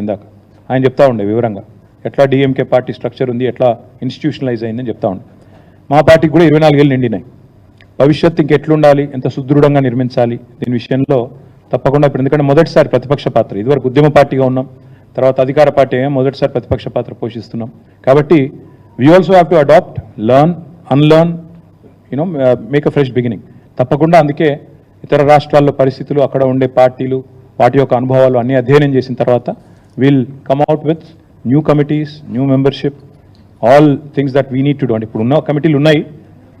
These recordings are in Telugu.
ఇందాక. ఆయన చెప్తా ఉండే వివరంగా. ఎట్లా డిఎంకే పార్టీ స్ట్రక్చర్ ఉంది ఎట్లా ఇన్స్టిట్యూషనలైజ్ అయిందని చెప్తా ఉండే. మా పార్టీకి కూడా ఇరవై నాలుగేళ్ళు నిండినాయి. భవిష్యత్తు ఇంకెట్లుండాలి ఎంత సుదృఢంగా నిర్మించాలి దీని విషయంలో తప్పకుండా ఇప్పుడు ఎందుకంటే మొదటిసారి ప్రతిపక్ష పాత్ర. ఇదివరకు ఉద్యమ పార్టీగా ఉన్నాం తర్వాత అధికార పార్టీ ఏమో మొదటిసారి ప్రతిపక్ష పాత్ర పోషిస్తున్నాం. కాబట్టి we also have to adapt learn unlearn you know make a fresh beginning తప్పకుండా అందుకే ఇతర రాష్ట్రాల్లో పరిస్థితులు అక్కడ ఉండే పార్టీలు వాటి యొక్క అనుభవాలు అన్ని అధ్యయనం చేసిన తర్వాత will come out with new committees new membership all things that we need to do అంటే ఇప్పుడు ఉన్న కమిటీలు ఉన్నాయి.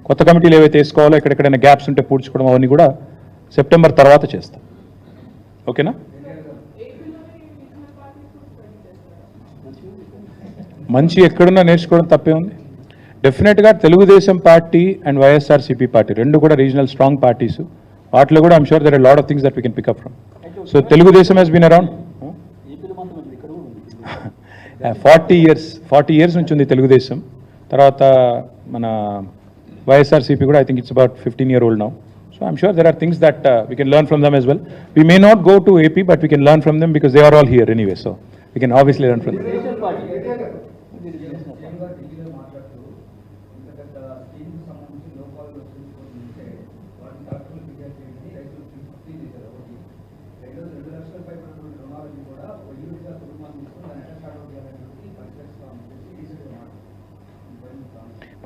కొత్త కమిటీలు ఏవైతే వేసుకోవాలో ఎక్కడెక్కడైనా గ్యాప్స్ ఉంటే పూడ్చుకోవడం అవన్నీ కూడా సెప్టెంబర్ తర్వాత చేస్తాం. ఓకేనా మంచి ఎక్కడున్నా నేర్చుకోవడం తప్పే ఉంది. డెఫినెట్గా Telugu Desam party and YSRCP party రెండు కూడా రీజనల్ స్ట్రాంగ్ పార్టీస్ వాటిలో కూడా I'm sure there lot of things that we can pick up from so Telugu Desam has been around forty years forty years నుంచి ఉంది తెలుగుదేశం. తర్వాత మన వైఎస్ఆర్సీపీ కూడా I think it's about fifteen year old now so I'm sure there are things that we can learn from them as well we may not go to AP but we can learn from them because they are all here anyway so we can obviously learn from them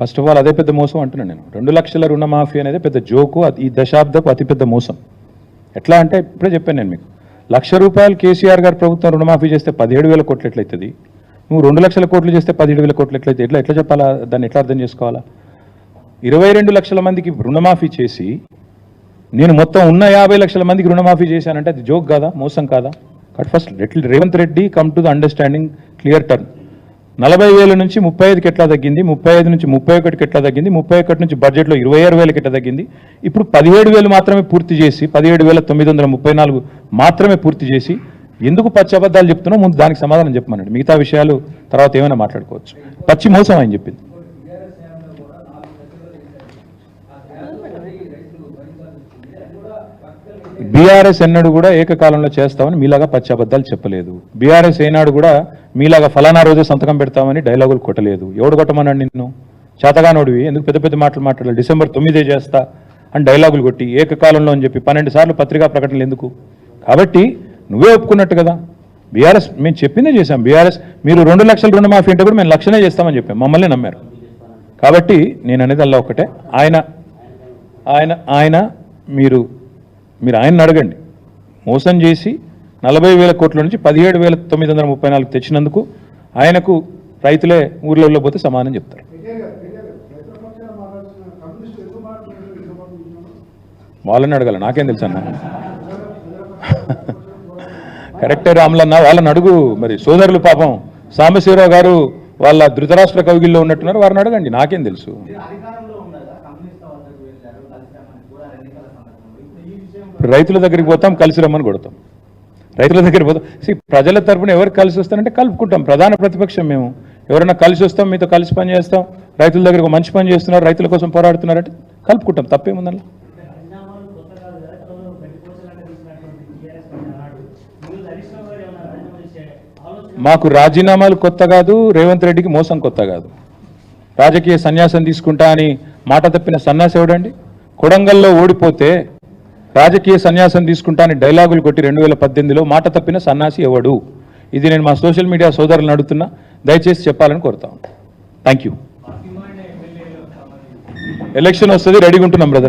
first of all అదే పెద్ద మోసం అంటున్నాను నేను. రెండు లక్షల రుణమాఫీ అనేది పెద్ద జోకు అది ఈ దశాబ్దపు అతిపెద్ద మోసం. ఎట్లా అంటే ఇప్పుడే చెప్పాను నేను మీకు. లక్ష రూపాయలు కేసీఆర్ గారు ప్రభుత్వం రుణమాఫీ చేస్తే పదిహేడు వేల కోట్లు ఎట్లయితుంది? నువ్వు రెండు లక్షల కోట్లు చేస్తే పదిహేడు వేల కోట్లు ఎట్లయితే ఎట్లా ఎట్లా చెప్పాలా? దాన్ని ఎట్లా అర్థం చేసుకోవాలా? ఇరవై రెండు లక్షల మందికి రుణమాఫీ చేసి నేను మొత్తం ఉన్న యాభై లక్షల మందికి రుణమాఫీ చేశానంటే అది జోక్ కాదా? మోసం కాదా? కాబట్టి first Revanth Reddy come to the understanding clear turn నలభై వేల నుంచి ముప్పై ఐదుకి ఎట్లా తగ్గింది? ముప్పై ఐదు నుంచి ముప్పై ఒకటికి ఎట్లా తగ్గింది? ముప్పై ఒకటి నుంచి బడ్జెట్లో ఇరవై ఆరు వేలకి ఎట్లా తగ్గింది? ఇప్పుడు పదిహేడు వేలు మాత్రమే పూర్తి చేసి పదిహేడు వేల తొమ్మిది వందల ముప్పై నాలుగు మాత్రమే పూర్తి చేసి ఎందుకు పచ్చి అబద్ధాలు చెప్తున్నావు? ముందు దానికి సమాధానం చెప్పమన్నాడు మిగతా విషయాలు తర్వాత ఏమైనా మాట్లాడుకోవచ్చు. పచ్చి మోసం అని చెప్పింది. బీఆర్ఎస్ ఎన్నడూ కూడా ఏకకాలంలో చేస్తామని మీలాగా పచ్చి అబద్ధాలు చెప్పలేదు. బీఆర్ఎస్ ఏనాడు కూడా మీలాగా ఫలానా రోజు సంతకం పెడతామని డైలాగులు కొట్టలేదు. ఎవడు కొట్టమన్నాడు నిన్ను? చేతగానోడివి. ఎందుకు పెద్ద పెద్ద మాటలు మాట్లాడాలి? డిసెంబర్ తొమ్మిదే చేస్తా అని డైలాగులు కొట్టి ఏకకాలంలో అని చెప్పి పన్నెండు సార్లు పత్రికా ప్రకటనలు ఎందుకు? కాబట్టి నువ్వే ఒప్పుకున్నట్టు కదా. బీఆర్ఎస్ మేము చెప్పిందే చేశాం. బీఆర్ఎస్ మీరు రెండు లక్షల రుణమాఫీ అంటే కూడా మేము లక్షనే చేస్తామని చెప్పాం. మమ్మల్ని నమ్మారు. కాబట్టి నేను అనేది అలా ఒకటే. ఆయన ఆయన ఆయన మీరు మీరు ఆయన్ని అడగండి. మోసం చేసి నలభై వేల కోట్ల నుంచి పదిహేడు వేల తొమ్మిది వందల ముప్పై నాలుగు తెచ్చినందుకు ఆయనకు రైతులే ఊర్లలో పోతే సమానం చెప్తారు. వాళ్ళని అడగాల నాకేం తెలుసు అన్న? కరెక్టే రాములన్న వాళ్ళని అడుగు మరి. సోదరులు పాపం సాంబశివరావు గారు వాళ్ళ ధృతరాష్ట్ర కవిగిల్లో ఉన్నట్టున్నారు వారిని అడగండి నాకేం తెలుసు? రైతుల దగ్గరికి పోతాం కలిసి రమ్మని కొడతాం. రైతుల దగ్గరికి పోతాం. See, ప్రజల తరపున ఎవరు కలిసి వస్తారంటే కలుపుకుంటాం. ప్రధాన ప్రతిపక్షం మేము. ఎవరైనా కలిసి వస్తాం మీతో కలిసి పని చేస్తాం. రైతుల దగ్గర మంచి పని చేస్తున్నారు రైతుల కోసం పోరాడుతున్నారంటే కలుపుకుంటాం. తప్పేముందల్లా ఆలోచన మాకు రాజీనామాలు కొత్త కాదు రేవంత్ రెడ్డికి మోసం కొత్త కాదు. రాజకీయ సన్యాసం తీసుకుంటా అని మాట తప్పిన సన్యాసి ఎవడండి? కొడంగల్లో ఓడిపోతే రాజకీయ సన్యాసం తీసుకుంటాని డైలాగులు కొట్టి రెండు వేల పద్దెనిమిదిలో మాట తప్పిన సన్యాసి ఎవడు? ఇది నేను మా సోషల్ మీడియా సోదరులను అడుగుతున్నా దయచేసి చెప్పాలని కోరుతాం థ్యాంక్ యూ ఎలక్షన్ వస్తుంది రెడీగా ఉంటున్నాం బ్రదర్